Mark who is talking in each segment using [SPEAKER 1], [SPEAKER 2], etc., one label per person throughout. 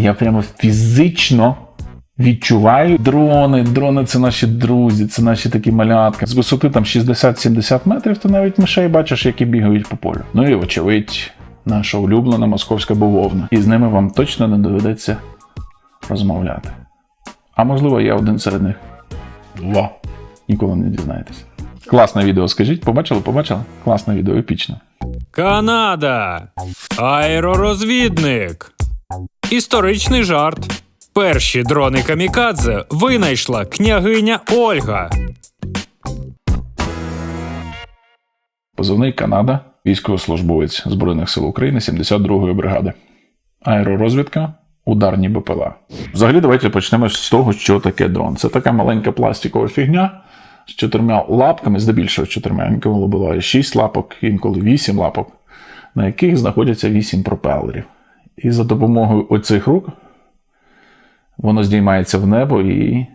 [SPEAKER 1] Я прямо фізично відчуваю дрони. Дрони це наші друзі, це наші такі малятка. З висоти там 60-70 метрів ти навіть мишей бачиш, які бігають по полю. Ну і вочевидь, наша улюблена московська бавовна. І з ними вам точно не доведеться розмовляти. А можливо, я один серед них. Во! Ніколи не дізнаєтесь. Класне відео, скажіть, побачили, побачили? Класне відео, епічно.
[SPEAKER 2] Канада. Аеророзвідник. Історичний жарт. Перші дрони камікадзе винайшла княгиня Ольга.
[SPEAKER 1] Позивний Канада, військовослужбовець Збройних сил України 72-ї бригади. Аеророзвідка, ударні БПЛА. Взагалі, давайте почнемо з того, що таке дрон. Це така маленька пластикова фігня з чотирма лапками, здебільшого чотирма, інколи буває шість лапок, інколи вісім лапок, на яких знаходяться вісім пропелерів. І за допомогою оцих рук воно здіймається в небо і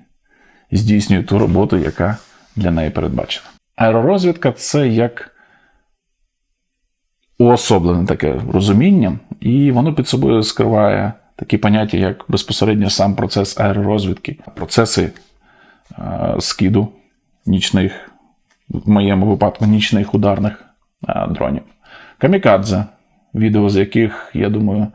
[SPEAKER 1] здійснює ту роботу, яка для неї передбачена. Аеророзвідка це як уособлене таке розуміння, і воно під собою скриває такі поняття, як безпосередньо сам процес аеророзвідки, процеси е, скиду нічних, в моєму випадку, нічних ударних е, дронів. Камікадзе, відео з яких, я думаю,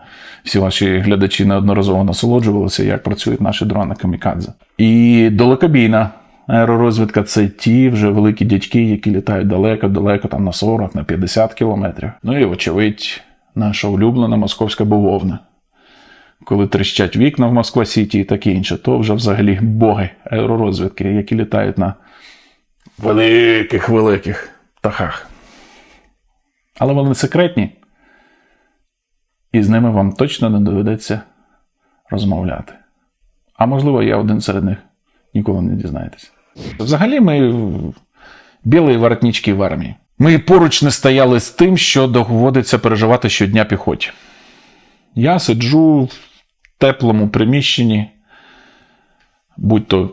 [SPEAKER 1] всі ваші глядачі неодноразово насолоджувалися, як працюють наші дрони камікадзе. І далекобійна аеророзвідка це ті вже великі дядьки, які літають далеко-далеко, там на 40, на 50 кілометрів. Ну і, вочевидь, наша улюблена московська бавовна. Коли тріщать вікна в Москва Сіті і таке інше, то вже взагалі боги аеророзвідки, які літають на великих великих птахах. Але вони секретні, і з ними вам точно не доведеться розмовляти. А можливо, я один серед них ніколи не дізнаєтесь. Взагалі, ми білі воротнички в армії. Ми поруч не стояли з тим, що доводиться переживати щодня піхоті. Я сиджу в теплому приміщенні, будь то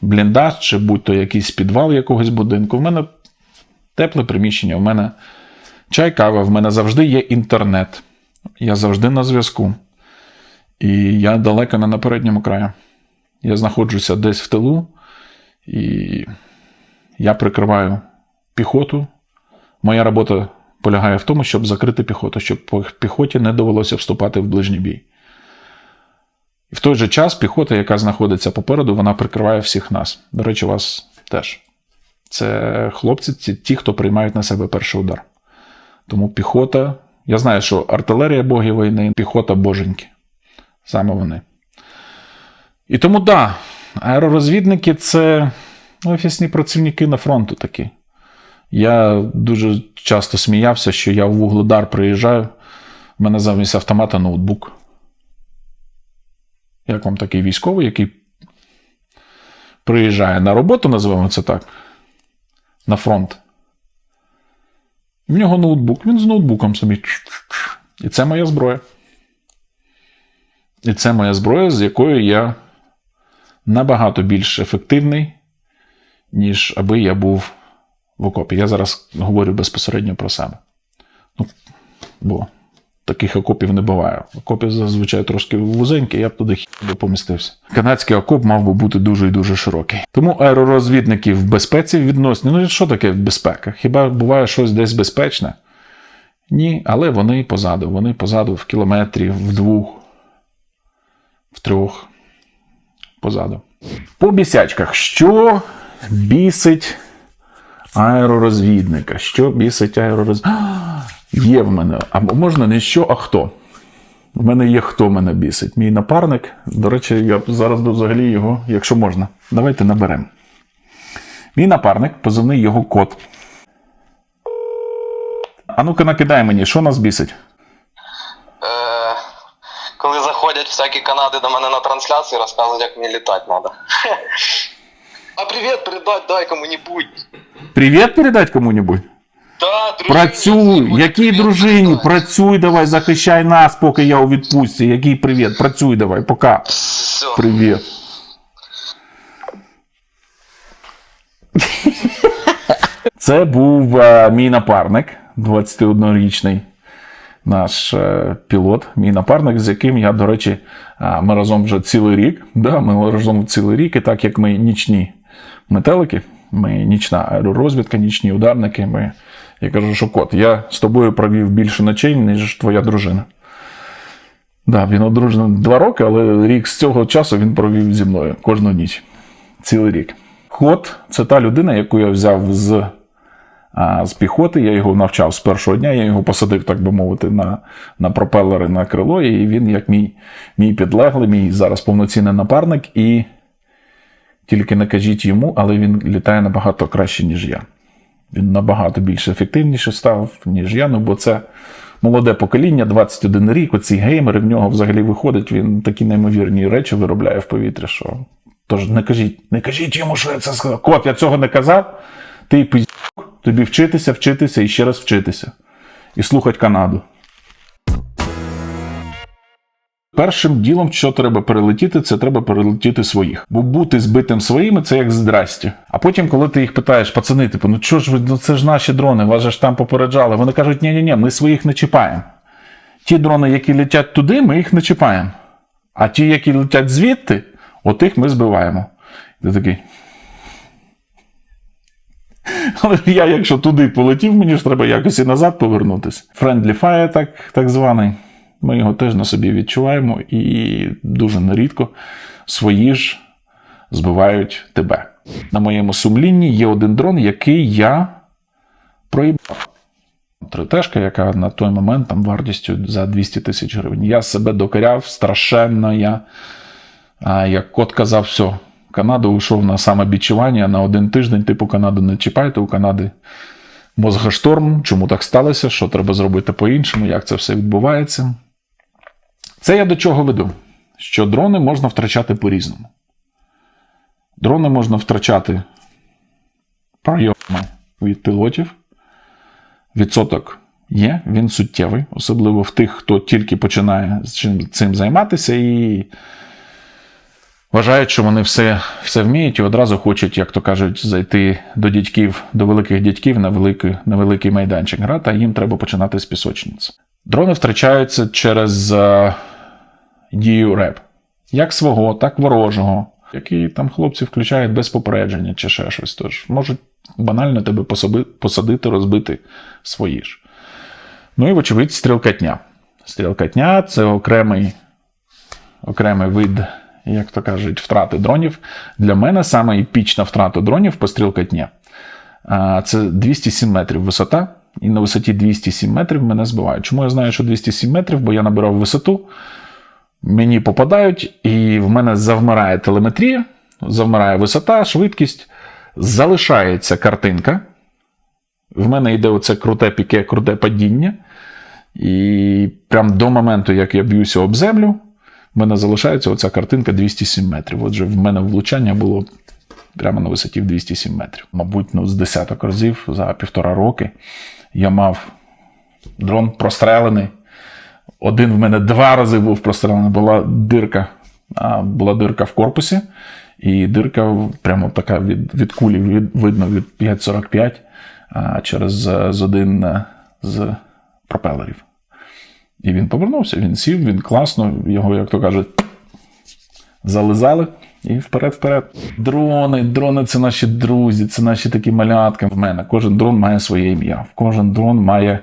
[SPEAKER 1] бліндаж, чи будь то якийсь підвал якогось будинку. В мене тепле приміщення, в мене чай, кава, в мене завжди є інтернет. Я завжди на зв'язку. І я далеко не на передньому краю. Я знаходжуся десь в тилу, і я прикриваю піхоту. Моя робота полягає в тому, щоб закрити піхоту, щоб піхоті не довелося вступати в ближній бій. І в той же час піхота, яка знаходиться попереду, вона прикриває всіх нас. До речі, вас теж. Це хлопці, ці ті, хто приймають на себе перший удар. Тому піхота. Я знаю, що артилерія богів війни, піхота боженьки. Саме вони. І тому, да, аеророзвідники це офісні працівники на фронту такі. Я дуже часто сміявся, що я в Вугледар приїжджаю, в мене замість автомата ноутбук. Як вам такий військовий, який приїжджає на роботу, називаємо це так, на фронт. В нього ноутбук, він з ноутбуком собі. І це моя зброя. І це моя зброя, з якою я набагато більш ефективний, ніж аби я був в окопі. Я зараз говорю безпосередньо про себе. Ну, бо таких окопів не буває. Окопи зазвичай трошки вузенькі, я б туди хі помістився. Канадський окоп мав би бути дуже і дуже широкий. Тому аеророзвідники в безпеці відносні. Ну, що таке безпека? Хіба буває щось десь безпечне? Ні, але вони позаду. Вони позаду в кілометрі, в двох, в трьох. Позаду. По бісячках. Що бісить аеророзвідника? Що бісить аеророзвідника? Є в мене. А можна не що, а хто? В мене є хто мене бісить. Мій напарник. До речі, я зараз взагалі його, якщо можна, давайте наберемо. Мій напарник, позивний його код. А ну-ка накидай мені, що нас бісить?
[SPEAKER 3] Е, коли заходять всякі канади до мене на трансляції, розказують, як мені літати треба. А привіт передать дай кому-нибудь.
[SPEAKER 1] Привіт передать кому-нибудь?
[SPEAKER 3] Дружині,
[SPEAKER 1] Працюй,
[SPEAKER 3] всім
[SPEAKER 1] якій
[SPEAKER 3] привіт
[SPEAKER 1] дружині? Працюй давай, захищай нас, поки я у відпустці. Який привіт? Працюй давай, пока.
[SPEAKER 3] Все.
[SPEAKER 1] Привіт. Це був е, мій напарник, 21-річний. наш е, пілот, мій напарник, з яким я, до речі, а, ми разом вже цілий рік. Да, ми разом цілий рік, і так як ми нічні метелики, ми нічна аеророзвідка, нічні ударники. Ми, я кажу, що кот, я з тобою провів більше ночей, ніж твоя дружина. Да, він одружений два роки, але рік з цього часу він провів зі мною кожну ніч. Цілий рік. Кот це та людина, яку я взяв з, а, з піхоти. Я його навчав з першого дня, я його посадив, так би мовити, на, на пропелери на крило, і він як мій, мій підлеглий, мій зараз повноцінний напарник. І тільки не кажіть йому, але він літає набагато краще, ніж я. Він набагато більш ефективніше став, ніж я. Ну, бо це молоде покоління, 21 рік. Оці геймери в нього взагалі виходить. Він такі неймовірні речі виробляє в повітря, що. Тож не кажіть, не кажіть йому, що я це сказав. Кот, я цього не казав. Ти пізюк, тобі вчитися, вчитися і ще раз вчитися. І слухати Канаду. Першим ділом, що треба перелетіти, це треба перелетіти своїх. Бо бути збитим своїми це як здрасті. А потім, коли ти їх питаєш, пацани, типу, ну чого ж ви, ну це ж наші дрони, вас же ж там попереджали. Вони кажуть, ні ні ні ми своїх не чіпаємо. Ті дрони, які летять туди, ми їх не чіпаємо. А ті, які летять звідти, отих ми збиваємо. Ти такий. Але я, якщо туди полетів, мені ж треба якось і назад повернутися. Friendly Fire, так, так званий. Ми його теж на собі відчуваємо, і дуже нерідко свої ж збивають тебе. На моєму сумлінні є один дрон, який я проїбав. Тритежка, яка на той момент там вартістю за 200 тисяч гривень. Я себе докоряв страшенно. Я, а, як кот казав, все, Канаду йшов на самобічування на один тиждень, типу Канаду не чіпайте, у Канади мозгошторм. Чому так сталося? Що треба зробити по-іншому? Як це все відбувається? Це я до чого веду? Що дрони можна втрачати по-різному. Дрони можна втрачати пройоми від пілотів. Відсоток є, він суттєвий, особливо в тих, хто тільки починає цим займатися і вважають, що вони все, все вміють і одразу хочуть, як то кажуть, зайти до дядьків, до великих дядьків на великий, на великий майданчик грати, а їм треба починати з пісочниці. Дрони втрачаються через е, дію РЕП. Як свого, так ворожого, які там хлопці включають без попередження чи ще щось. Тож можуть банально тебе посадити, розбити свої ж. Ну і, вочевидь, стрілкатня. Стрілкатня це окремий, окремий вид, як то кажуть, втрати дронів. Для мене саме епічна втрата дронів по стрілкатня. Це 207 метрів висота, і на висоті 207 метрів мене збивають. Чому я знаю, що 207 метрів? Бо я набирав висоту, мені попадають, і в мене завмирає телеметрія, завмирає висота, швидкість, залишається картинка. В мене йде оце круте піке, круте падіння. І прямо до моменту, як я б'юся об землю, в мене залишається оця картинка 207 метрів. Отже, в мене влучання було прямо на висоті в 207 метрів. Мабуть, ну, з десяток разів за півтора роки я мав дрон прострелений. Один в мене два рази був прострелений. Була дирка, була дирка в корпусі, і дирка прямо така від, від кулі від, видно від 5,45 через е, з один е, з пропелерів. І він повернувся, він сів, він класно, його, як то кажуть, зализали і вперед-вперед. Дрони, дрони це наші друзі, це наші такі малятки. В мене кожен дрон має своє ім'я, кожен дрон має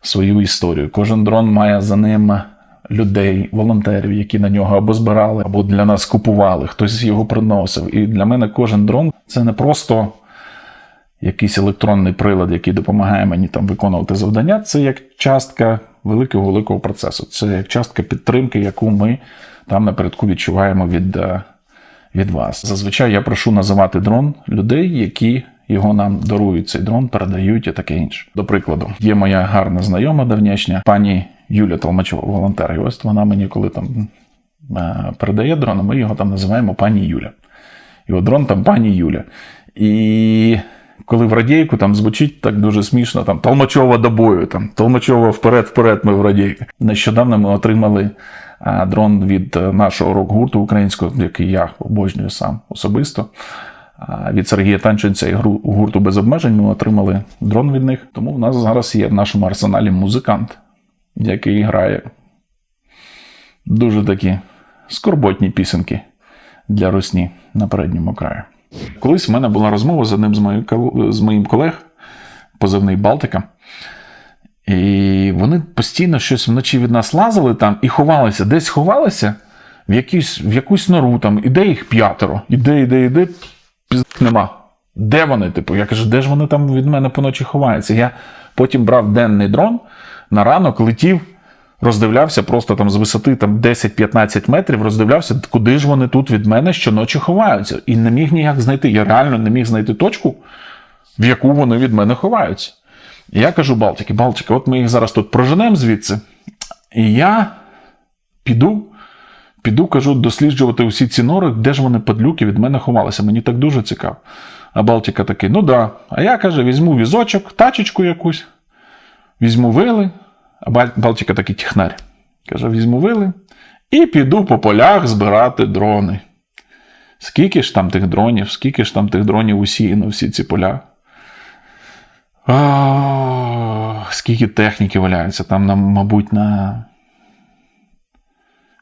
[SPEAKER 1] свою історію, кожен дрон має за ним людей, волонтерів, які на нього або збирали, або для нас купували, хтось його приносив. І для мене кожен дрон це не просто якийсь електронний прилад, який допомагає мені там виконувати завдання, це як частка великого великого процесу. Це як частка підтримки, яку ми там напередку відчуваємо від, е, від вас. Зазвичай я прошу називати дрон людей, які його нам дарують. Цей дрон передають і таке інше. До прикладу, є моя гарна знайома давнішня пані Юля Толмачова, волонтер. І ось вона мені, коли там е, передає дрон, ми його там називаємо пані Юля. І от дрон там пані Юля. І коли в радійку там звучить так дуже смішно, там Толмачова до бою, там Толмачова вперед-вперед ми в радійку. Нещодавно ми отримали а, дрон від е, нашого рок-гурту українського, який я обожнюю сам особисто. Від Сергія Танченця і гурту без обмежень ми отримали дрон від них. Тому в нас зараз є в нашому арсеналі музикант. який грає дуже такі скорботні пісенки для русні на передньому краї. Колись в мене була розмова з одним з моїх, з моїм колег, позивний Балтика. І вони постійно щось вночі від нас лазили там і ховалися, десь ховалися в, якусь, в якусь нору, там, іде їх п'ятеро, іде, іде, іде, піздок нема. Де вони? Типу, я кажу, де ж вони там від мене поночі ховаються? Я потім брав денний дрон, на ранок летів, роздивлявся просто там з висоти там, 10-15 метрів, роздивлявся, куди ж вони тут від мене щоночі ховаються. І не міг ніяк знайти. Я реально не міг знайти точку, в яку вони від мене ховаються. І я кажу Балтики, Балтики, от ми їх зараз тут проженемо звідси. І я піду, піду, кажу, досліджувати усі ці нори, де ж вони падлюки від мене ховалися. Мені так дуже цікаво. А Балтика такий, ну да. А я каже, візьму візочок, тачечку якусь, візьму вили. А Бал- Балтика такий технарь. Каже, візьму вили і піду по полях збирати дрони. Скільки ж там тих дронів, скільки ж там тих дронів усіяно, всі ці поля. Ах, скільки техніки валяється, там, мабуть, на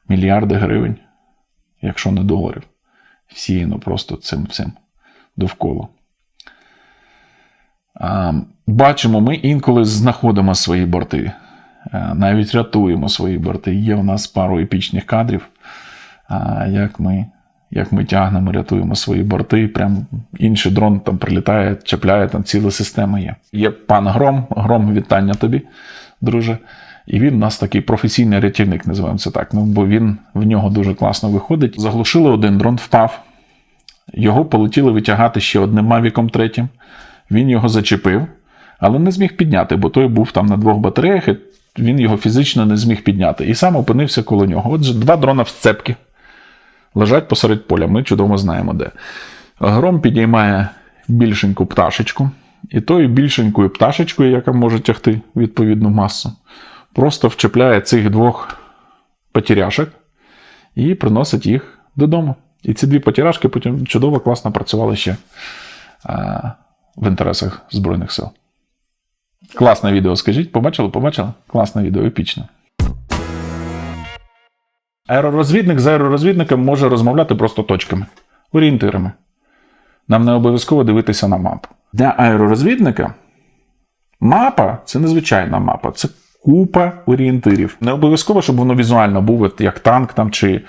[SPEAKER 1] мільярди гривень, якщо не доларів. Всіяно просто цим всім довкола. Бачимо, ми інколи знаходимо свої борти, а, навіть рятуємо свої борти. Є у нас пару епічних кадрів, як ми. Як ми тягнемо, рятуємо свої борти, прям інший дрон там прилітає, чіпляє, там ціла система є. Є пан Гром, Гром, вітання тобі, друже. І він у нас такий професійний рятівник, називаємо це так. Ну, бо він в нього дуже класно виходить. Заглушили один дрон, впав. Його полетіли витягати ще одним мавіком третім. Він його зачепив, але не зміг підняти, бо той був там на двох батареях, і він його фізично не зміг підняти. І сам опинився коло нього. Отже, два дрона в сцепки лежать посеред поля. Ми чудово знаємо де. Гром підіймає більшеньку пташечку, і тою більшенькою пташечкою, яка може тягти відповідну масу, просто вчепляє цих двох потеряшок і приносить їх додому. І ці дві потірашки потім чудово, класно працювали ще а, в інтересах Збройних сил. Класне відео, скажіть, побачили? Побачили? Класне відео, епічне. Аеророзвідник з аеророзвідником може розмовляти просто точками, орієнтирами. Нам не обов'язково дивитися на мапу. Для аеророзвідника мапа це незвичайна мапа, це купа орієнтирів. Не обов'язково, щоб воно візуально було як танк там, чи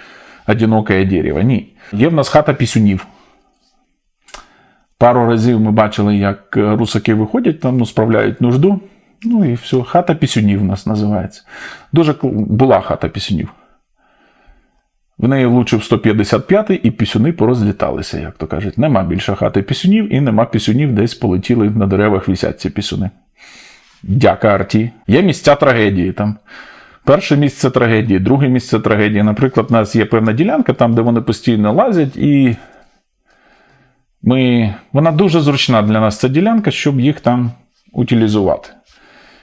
[SPEAKER 1] одиноке дерево. Ні. Є в нас хата пісюнів. Пару разів ми бачили, як е, русаки виходять, там ну, справляють нужду. Ну і все, хата пісюнів у нас називається. Дуже була хата пісюнів. В неї влучив 155 і пісюни порозліталися, як то кажуть. Нема більше хати пісюнів, і нема пісюнів, десь полетіли на деревах висять ці пісюни. Дяка арті. Є місця трагедії там. Перше місце трагедії, друге місце трагедії. Наприклад, у нас є певна ділянка, там, де вони постійно лазять, і ми... вона дуже зручна для нас ця ділянка, щоб їх там утилізувати.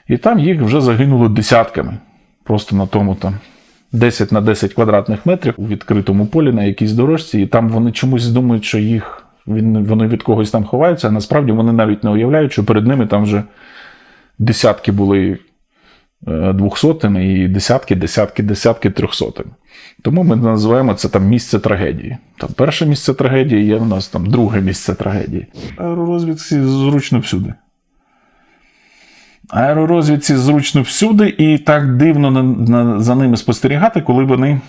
[SPEAKER 1] І там їх вже загинуло десятками. Просто на тому там 10 на 10 квадратних метрів у відкритому полі на якійсь дорожці, і там вони чомусь думають, що їх вони від когось там ховаються, а насправді вони навіть не уявляють, що перед ними там вже десятки були е, двохсотими і десятки, десятки, десятки трьохсотими. Тому ми називаємо це там місце трагедії. Там перше місце трагедії є у нас там друге місце трагедії. Аеророзвідці зручно всюди. Аеророзвідці зручно всюди, і так дивно на, на, за ними спостерігати, коли вони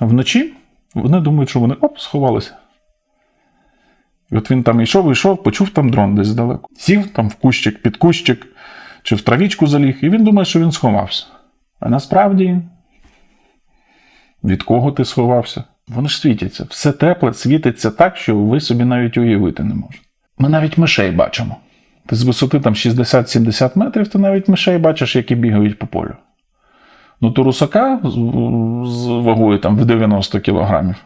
[SPEAKER 1] вночі вони думають, що вони оп, сховалися. І от він там йшов, йшов, почув там дрон десь далеко. Сів там в кущик, під кущик чи в травічку заліг, і він думає, що він сховався. А насправді, від кого ти сховався? Вони ж світяться. Все тепле світиться так, що ви собі навіть уявити не можете. Ми навіть мишей бачимо. Ти з висоти там 60-70 метрів, ти навіть мишей бачиш, які бігають по полю. Ну, то русака з, вагою там в 90 кілограмів.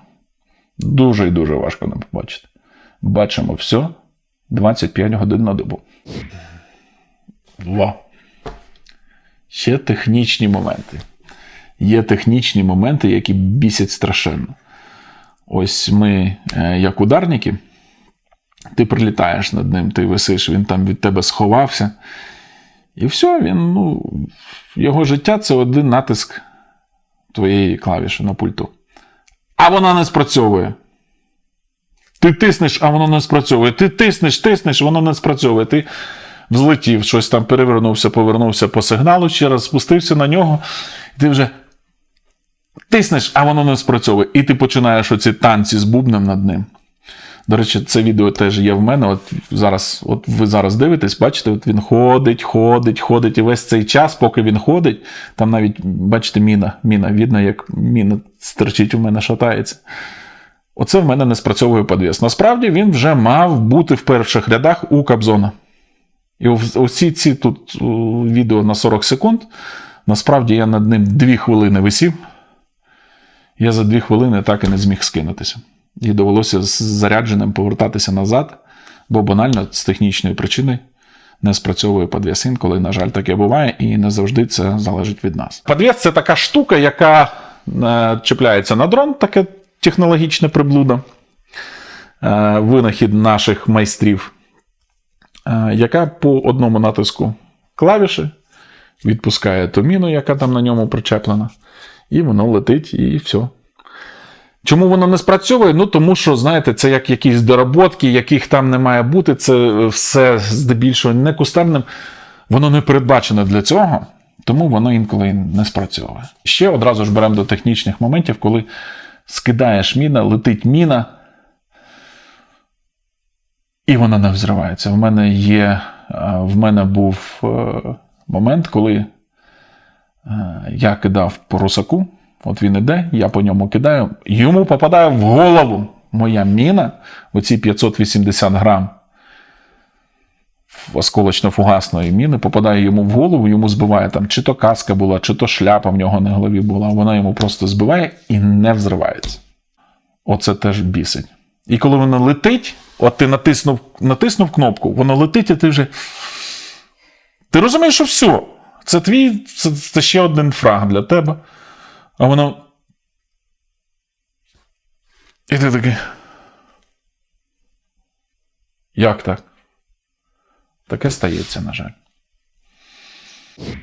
[SPEAKER 1] Дуже і дуже важко нам побачити. Бачимо все 25 годин на добу. Во. Ще технічні моменти. Є технічні моменти, які бісять страшенно. Ось ми, е, як ударники, ти прилітаєш над ним, ти висиш, він там від тебе сховався. І все, він, ну, його життя це один натиск твоєї клавіші на пульту. А вона не спрацьовує. Ти тиснеш, а воно не спрацьовує. Ти тиснеш, тиснеш, воно не спрацьовує. Ти взлетів, щось там перевернувся, повернувся по сигналу ще раз, спустився на нього, і ти вже тиснеш, а воно не спрацьовує. І ти починаєш оці танці з бубном над ним. До речі, це відео теж є в мене. От зараз, от ви зараз дивитесь, бачите, от він ходить, ходить, ходить. І весь цей час, поки він ходить, там навіть, бачите, міна, міна, видно, як міна стерчить у мене, шатається. Оце в мене не спрацьовує підвіс. Насправді він вже мав бути в перших рядах у Кобзона. І усі ці тут відео на 40 секунд. Насправді я над ним 2 хвилини висів. Я за 2 хвилини так і не зміг скинутися. І довелося з зарядженим повертатися назад, бо банально з технічної причини не спрацьовує подвіс інколи, на жаль, таке буває, і не завжди це залежить від нас. Подвіс це така штука, яка е, чіпляється на дрон, таке технологічне приблуда, е, винахід наших майстрів, яка по одному натиску клавіші відпускає ту міну, яка там на ньому причеплена, і воно летить, і все. Чому воно не спрацьовує? Ну тому що, знаєте, це як якісь доработки, яких там не має бути. Це все здебільшого не кустарним. Воно не передбачено для цього, тому воно інколи не спрацьовує. Ще одразу ж беремо до технічних моментів, коли скидаєш міна, летить міна, і вона не взривається. В мене є. е, В мене був е, момент, коли е, я кидав по русаку. От він іде, я по ньому кидаю. Йому попадає в голову моя міна, оці 580 грам осколочно-фугасної міни, попадає йому в голову, йому збиває там, чи то каска була, чи то шляпа в нього на голові була. Вона йому просто збиває і не взривається. Оце теж бісить. І коли воно летить, от ти натиснув, натиснув кнопку, воно летить, і ти вже. Ти розумієш, що все. Це твій, це, це ще один фраг для тебе. А воно. І ти такий. Як так? Таке стається, на жаль.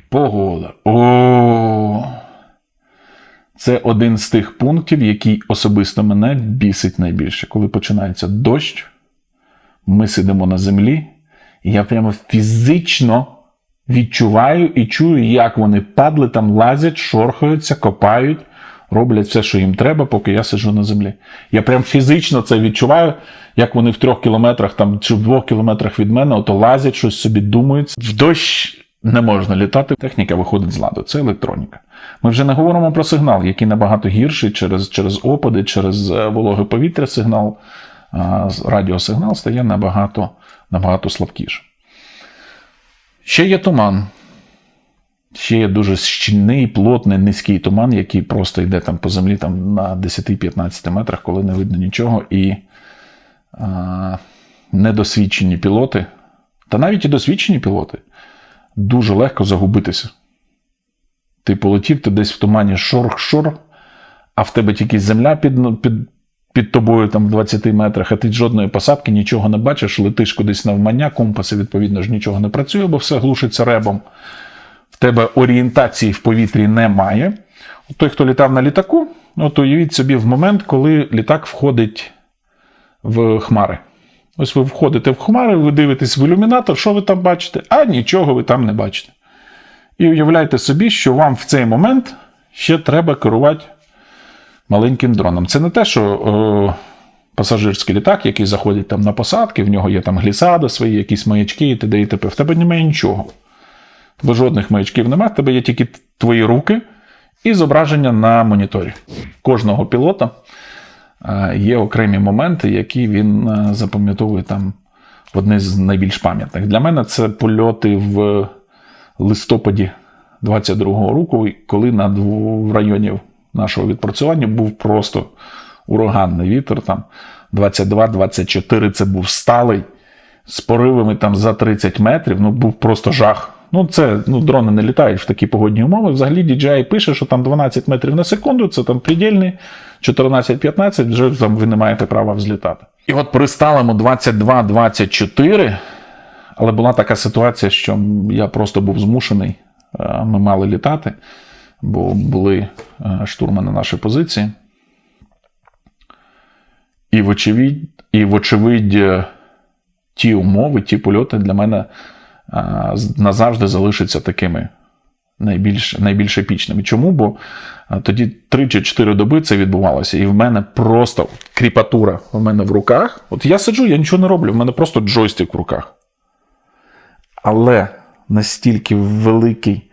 [SPEAKER 1] Погода. О. Це один з тих пунктів, який особисто мене бісить найбільше. Коли починається дощ, ми сидимо на землі, і я прямо фізично відчуваю і чую, як вони падли там лазять, шорхаються, копають, роблять все, що їм треба, поки я сиджу на землі. Я прям фізично це відчуваю, як вони в трьох кілометрах там, чи в двох кілометрах від мене, ото лазять, щось собі думають. В дощ не можна літати, техніка виходить з ладу. Це електроніка. Ми вже не говоримо про сигнал, який набагато гірший через, через опади, через е, вологе повітря сигнал, радіосигнал стає набагато, набагато слабкіше. Ще є туман. Ще є дуже щільний, плотний, низький туман, який просто йде там по землі там, на 10-15 метрах, коли не видно нічого. І а, недосвідчені пілоти, та навіть і досвідчені пілоти, дуже легко загубитися. Ти полетів, ти десь в тумані шорх-шорх, а в тебе тільки земля під, під, під тобою там в 20 метрах, а ти жодної посадки, нічого не бачиш, летиш кудись навмання, компаси, відповідно ж, нічого не працює, бо все глушиться ребом. В тебе орієнтації в повітрі немає. Той, хто літав на літаку, от уявіть собі в момент, коли літак входить в хмари. Ось ви входите в хмари, ви дивитесь в ілюмінатор, що ви там бачите? А нічого ви там не бачите. І уявляйте собі, що вам в цей момент ще треба керувати маленьким дроном. Це не те, що е, пасажирський літак, який заходить там на посадки, в нього є там глісади свої, якісь маячки і т.д. і т.п. В тебе немає нічого. Тебе жодних маячків немає, в тебе є тільки твої руки і зображення на моніторі. Кожного пілота є окремі моменти, які він е, запам'ятовує там в одне з найбільш пам'ятних. Для мене це польоти в листопаді 22-го року, коли над в районі нашого відпрацювання був просто ураганний вітер. Там 22-24 це був сталий з поривами там за 30 метрів. Ну, був просто жах. Ну, це ну, дрони не літають в такі погодні умови. Взагалі DJI пише, що там 12 метрів на секунду, це там предельний, 14-15, вже там ви не маєте права взлітати. І от при сталому 22-24 Але була така ситуація, що я просто був змушений. е, Ми мали літати, бо були е, штурми на нашій позиції. І вочевидь, і вочевидь, е, ті умови, ті польоти для мене назавжди залишаться такими найбільш, найбільш епічними. Чому? Бо тоді 3 чи 4 доби це відбувалося, і в мене просто кріпатура в мене в руках. От я сиджу, я нічого не роблю, в мене просто джойстик в руках. Але настільки великий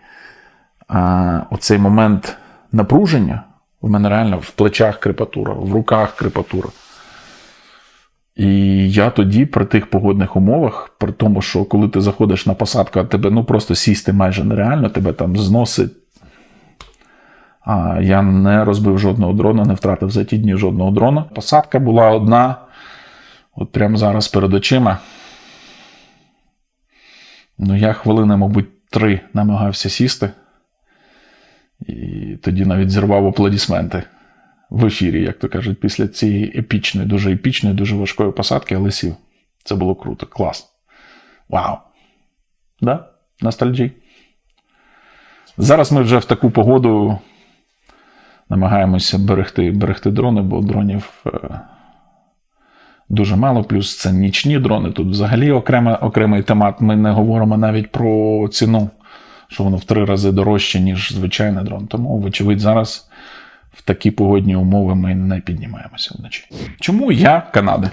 [SPEAKER 1] а, оцей момент напруження, в мене реально в плечах крепатура, в руках крепатура. І я тоді при тих погодних умовах, при тому, що коли ти заходиш на посадку, а тебе ну просто сісти майже нереально, тебе там зносить. А я не розбив жодного дрона, не втратив за ті дні жодного дрона. Посадка була одна, от прямо зараз перед очима. Ну, я хвилини, мабуть, три намагався сісти. І тоді навіть зірвав аплодисменти в ефірі, як то кажуть, після цієї епічної, дуже епічної, дуже важкої посадки, але сів. Це було круто, клас. Вау! Да? Ностальджі. Зараз ми вже в таку погоду намагаємося берегти, берегти дрони, бо дронів е, дуже мало. Плюс це нічні дрони. Тут взагалі окрема, окремий темат. Ми не говоримо навіть про ціну, що воно в три рази дорожче, ніж звичайний дрон. Тому, вочевидь, зараз в такі погодні умови ми не піднімаємося вночі. Чому я Канади?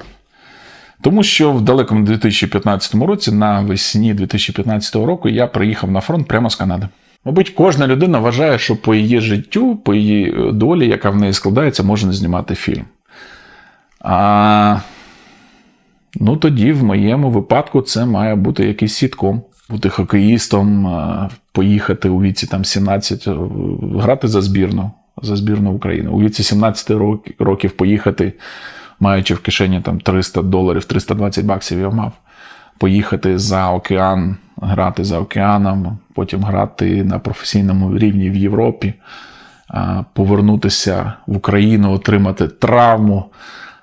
[SPEAKER 1] Тому що в далекому 2015 році, навесні 2015 року, я приїхав на фронт прямо з Канади. Мабуть, кожна людина вважає, що по її життю, по її е, долі, яка в неї складається, можна знімати фільм. А ну тоді, в моєму випадку, це має бути якийсь сітком. Бути хокеїстом, поїхати у віці там 17, е, грати за збірну, за збірну України. У віці 17 рок- років поїхати, маючи в кишені там 300 доларів, 320 баксів я мав. Поїхати за океан, грати за океаном, потім грати на професійному рівні в Європі, повернутися в Україну, отримати травму,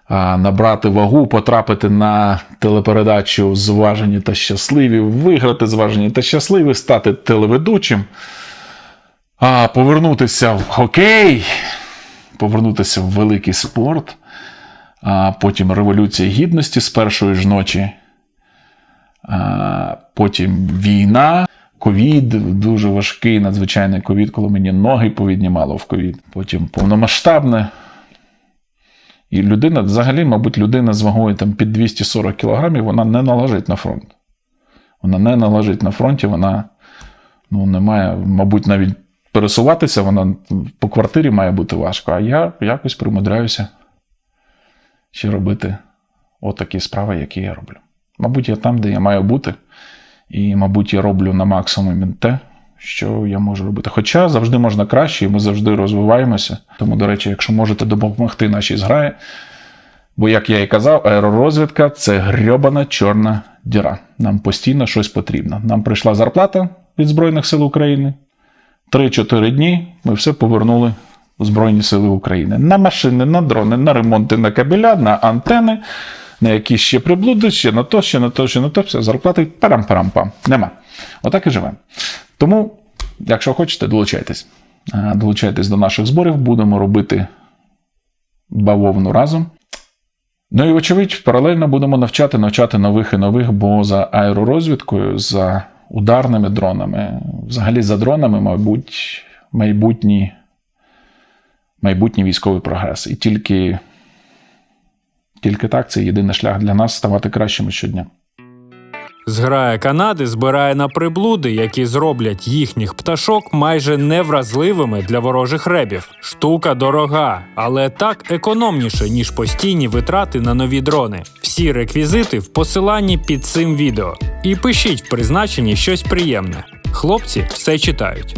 [SPEAKER 1] набрати вагу, потрапити на телепередачу Зважені та щасливі, виграти зважені та щасливі, стати телеведучим, а, повернутися в хокей, повернутися в великий спорт, а потім Революція Гідності з першої ж ночі, а, потім війна. Ковід, дуже важкий, надзвичайний ковід, коли мені ноги повіднімало в ковід. Потім повномасштабне. І людина, взагалі, мабуть, людина з вагою там, під 240 кілограмів, вона не належить на фронт. Вона не належить на фронті, вона ну, не має, мабуть, навіть пересуватися, вона по квартирі має бути важко. А я якось примудряюся ще робити отакі справи, які я роблю. Мабуть, я там, де я маю бути. І, мабуть, я роблю на максимум те, що я можу робити. Хоча завжди можна краще, і ми завжди розвиваємося. Тому, до речі, якщо можете допомогти нашій зграї, бо, як я і казав, аеророзвідка це грьобана чорна діра. Нам постійно щось потрібно. Нам прийшла зарплата від Збройних сил України. 3-4 дні ми все повернули в Збройні Сили України. На машини, на дрони, на ремонти, на кабеля, на антени, на якісь ще приблуди, ще на то, ще на то, ще на то, все, зарплати парам-парам-пам. Нема. Отак і живемо. Тому, якщо хочете, долучайтесь. Долучайтесь до наших зборів, будемо робити бавовну разом. Ну і, вочевидь, паралельно будемо навчати, навчати нових і нових, бо за аеророзвідкою, за ударними дронами, взагалі за дронами, мабуть, майбутній, майбутній військовий прогрес. І тільки, тільки так це єдиний шлях для нас ставати кращими щодня.
[SPEAKER 2] Зграя Канади збирає на приблуди, які зроблять їхніх пташок майже невразливими для ворожих ребів. Штука дорога, але так економніше, ніж постійні витрати на нові дрони. Всі реквізити в посиланні під цим відео. І пишіть в призначенні щось приємне. Хлопці все читають.